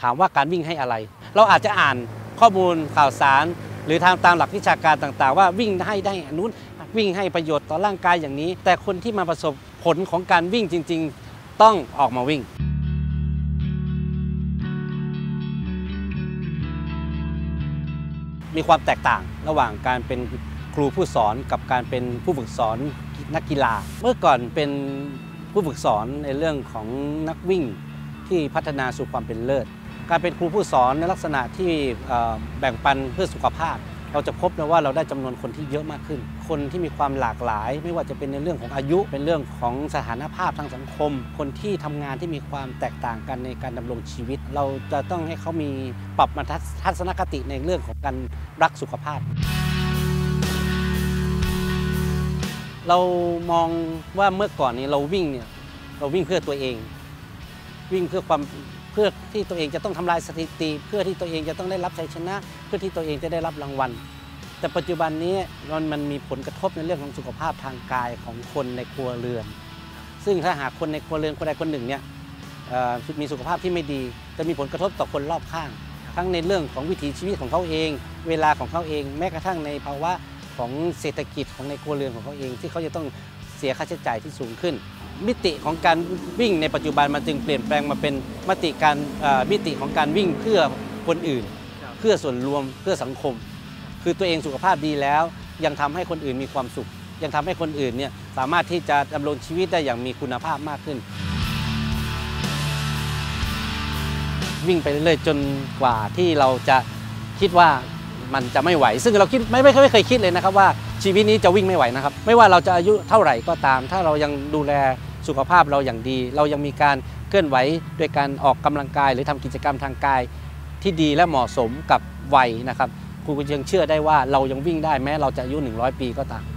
ถามว่าการวิ่งให้อะไร เราอาจจะอ่านข้อมูลข่าวสาร หรือทางตามหลักวิชาการต่างๆ ว่าวิ่งให้ได้อนนู้นวิ่งให้ประโยชน์ต่อร่างกายอย่างนี้ แต่คนที่มาประสบผลของการวิ่งจริง ๆ ต้องออกมาวิ่งมีความแตกต่างระหว่างการเป็นครูผู้สอนกับการเป็นผู้ฝึกสอนนักกีฬา เมื่อก่อนเป็นผู้ฝึกสอนในเรื่องของนักวิ่งที่พัฒนาสู่ความเป็นเลิศ การเป็นครูผู้สอนในลักษณะที่แบ่งปันเพื่อสุขภาพ เราจะพบนะว่าเราได้จำนวนคนที่เยอะมากขึ้น คนที่มีความหลากหลาย ไม่ว่าจะเป็นในเรื่องของอายุ เป็นเรื่องของสถานภาพทางสังคม คนที่ทำงานที่มีความแตกต่างกันในการดำรงชีวิต เราจะต้องให้เขามีปรับมาทัศทัศนคติในเรื่องของการรักสุขภาพเรามองว่าเมื่อก่อนนี้เราวิ่งเนี่ยเราวิ่งเพื่อตัวเอง วิ่งเพื่อความ พื่อที่ตัวเองจะต้องทำลายสถิติ เพื่อที่ตัวเองจะต้องได้รับชัยชนะ เพื่อที่ตัวเองจะได้รับรางวัล แต่ปัจจุบันนี้มันมันมีผลกระทบในเรื่องของสุขภาพทางกายของคนในครัวเรือน ซึ่งถ้าหากคนในครัวเรือนคนใดคนหนึ่งเนี่ยมีสุขภาพที่ไม่ดีจะมีผลกระทบต่อคนรอบข้าง ทั้งในเรื่องของวิถีชีวิตของเขาเอง เวลาของเขาเอง แม้กระทั่งในภาวะของเศรษฐกิจของในครัวเรือนของเขาเอง ที่เขาจะต้อง เสียค่าใช้จ่ายที่สูงขึ้น มิติของการวิ่งในปัจจุบันมันจึงเปลี่ยนแปลงมาเป็นมติการเอ่อมิติของการวิ่งเพื่อคนอื่น เพื่อส่วนรวมเพื่อสังคม คือตัวเองสุขภาพดีแล้ว ยังทำให้คนอื่นมีความสุข ยังทำให้คนอื่นเนี่ยสามารถที่จะดำรงชีวิตได้อย่างมีคุณภาพมากขึ้นวิ่งไปเรื่อยๆจนกว่าที่เราจะคิดว่ามันจะไม่ไหว ซึ่งเราคิดไม่ไม่ไม่เคยคิดเลยนะครับว่า ชีวิตนี้จะวิ่งไม่ไหวนะครับ ไม่ว่าเราจะอายุเท่าไหร่ก็ตาม ถ้าเรายังดูแลสุขภาพเราอย่างดี เรายังมีการเคลื่อนไหวด้วยการออกกำลังกาย หรือทำกิจกรรมทางกาย ที่ดีและเหมาะสมกับวัยนะครับครูก็ยังเชื่อได้ว่าเรายังวิ่งได้แม้เราจะอายุ 100 ปีก็ตาม